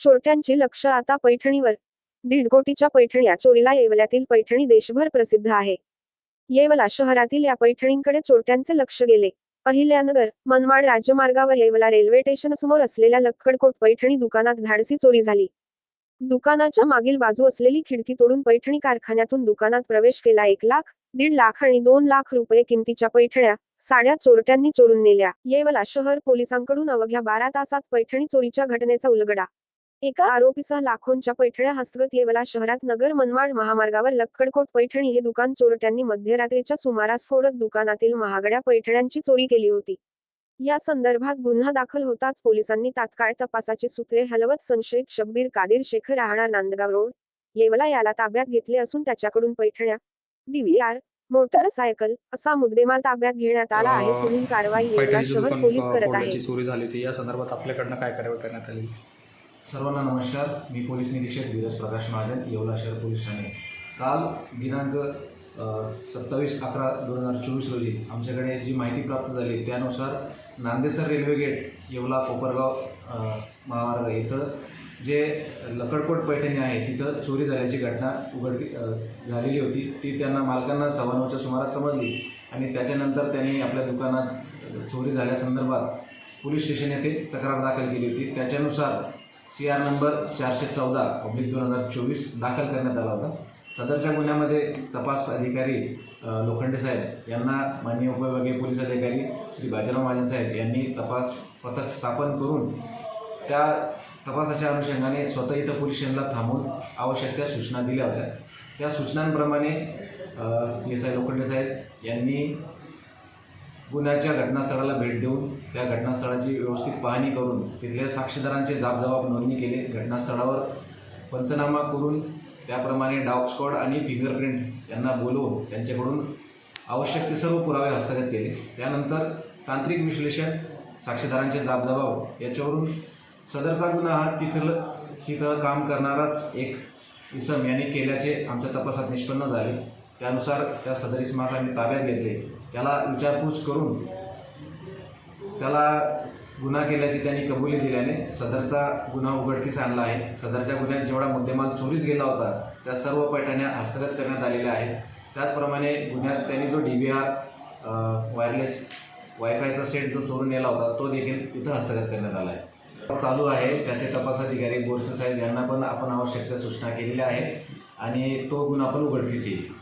चोरट्यांचे लक्ष आता पैठणीवर. दीड कोटीच्या पैठण्या चोरीला येवल्यातील पैठणी देशभर प्रसिद्ध आहे. येवला शहरातील या पैठणींकडे चोरट्यांचे लक्ष गेले. अहिल्यानगर मनमाड राज्यमार्गावर येवला रेल्वे स्टेशन समोर असलेल्या लक्कडकोट पैठणी दुकानात धाडसी चोरी झाली. दुकानाच्या मागील बाजू असलेली खिडकी तोडून पैठणी कारखान्यातून दुकानात प्रवेश केला एक लाख दीड लाख आणि दोन लाख रुपये किमतीच्या पैठण्या साड्या चोरट्यांनी चोरून नेल्या. येवला शहर पोलिसांकडून अवघ्या बारा तासात पैठणी चोरीच्या घटनेचा उलगडा एका आरोपीसह लाखोंच्या पैठण्या हस्तगत येवला शहरात नगर मनमाड महामार्गावर लक्कडकोट पैठणी हे दुकान चोरट्यांनी मध्यरात्रीच्या सुमारास फोडत दुकानातील महागड्या पैठण्यांची चोरी केली होती. या संदर्भात गुन्हा दाखल होताच पोलिसांनी तात्काळ तपासाची सूत्रे हलवत संशयित शब्बीर कादिर शेखर राहणार नांदगाव रोड येवला याला ताब्यात घेतले असून त्याच्याकडून पैठण्या डीव्हीआर मोटरसायकल असा मुद्देमाल ताब्यात घेण्यात आला आहे. पुढील कारवाई येवला शहर पोलीस करत आहे. चोरी झाली होती. या संदर्भात आपल्याकडनं काय कारवाई करण्यात आली सर्वांना नमस्कार. मी पोलीस निरीक्षक धीरज प्रकाश महाजन येवला शहर पोलीस ठाणे. काल दिनांक सत्तावीस अकरा दोन हजार चोवीस रोजी आमच्याकडे जी माहिती प्राप्त झाली त्यानुसार नांदेसर रेल्वे गेट येवला कोपरगाव महामार्ग इथं जे लकडकोट पैठणी आहे तिथं चोरी झाल्याची घटना उघड झालेली होती. ती त्यांना मालकांना सव्वा नऊच्या सुमारास समजली आणि त्याच्यानंतर त्यांनी आपल्या दुकानात चोरी झाल्यासंदर्भात पोलीस स्टेशन येथे तक्रार दाखल केली होती. त्याच्यानुसार सी आर नंबर चारशे चौदा पब्लिक दोन हजार चोवीस दाखल करण्यात आला होता. सदरच्या गुन्ह्यामध्ये तपास अधिकारी लोखंडे साहेब यांना माननीय उपविभागीय पोलीस अधिकारी श्री बाजीराव महाजन साहेब यांनी तपास पथक स्थापन करून त्या तपासाच्या अनुषंगाने स्वतः इथं पोलीस स्टेशनला थांबून आवश्यक त्या सूचना दिल्या होत्या. त्या सूचनांप्रमाणे एस आय लोखंडे साहेब यांनी गुन्ह्याच्या घटनास्थळाला भेट देऊन त्या घटनास्थळाची व्यवस्थित पाहणी करून तिथल्या साक्षीदारांचे जाबजबाब नोंदणी केले घटनास्थळावर पंचनामा करून त्याप्रमाणे डॉग स्कॉड आणि फिंगरप्रिंट यांना बोलवून त्यांच्याकडून आवश्यक ते सर्व पुरावे हस्तगत केले. त्यानंतर तांत्रिक विश्लेषण साक्षीदारांचे जाबजबाब याच्यावरून सदरचा गुन्हा हा तिथलं तिथं काम करणाराच एक इसम यांनी केल्याचे आमच्या तपासात निष्पन्न झाले. त्यानुसार त्या सदर इसमास आम्ही ताब्यात घेतले. त्याला विचारपूस करून त्याला गुन्हा केल्याची त्यांनी कबुली दिल्याने सदरचा गुन्हा उघडकीस आणला आहे. सदरच्या गुन्ह्यात जेवढा मुद्देमाल चोरीस गेला होता त्या सर्व पैठण्या हस्तगत करण्यात आलेल्या आहेत. त्याचप्रमाणे गुन्ह्यात त्यांनी जो डी बी आर वायरलेस वायफायचा सेट जो चोरून नेला होता तो देखील इथं हस्तगत करण्यात आला आहे. चालू आहे. त्याचे तपास अधिकारी बोरसे साहेब यांना पण आपण आवश्यक सूचना केलेल्या आहेत आणि तो गुन्हा पण उघडकीस येईल.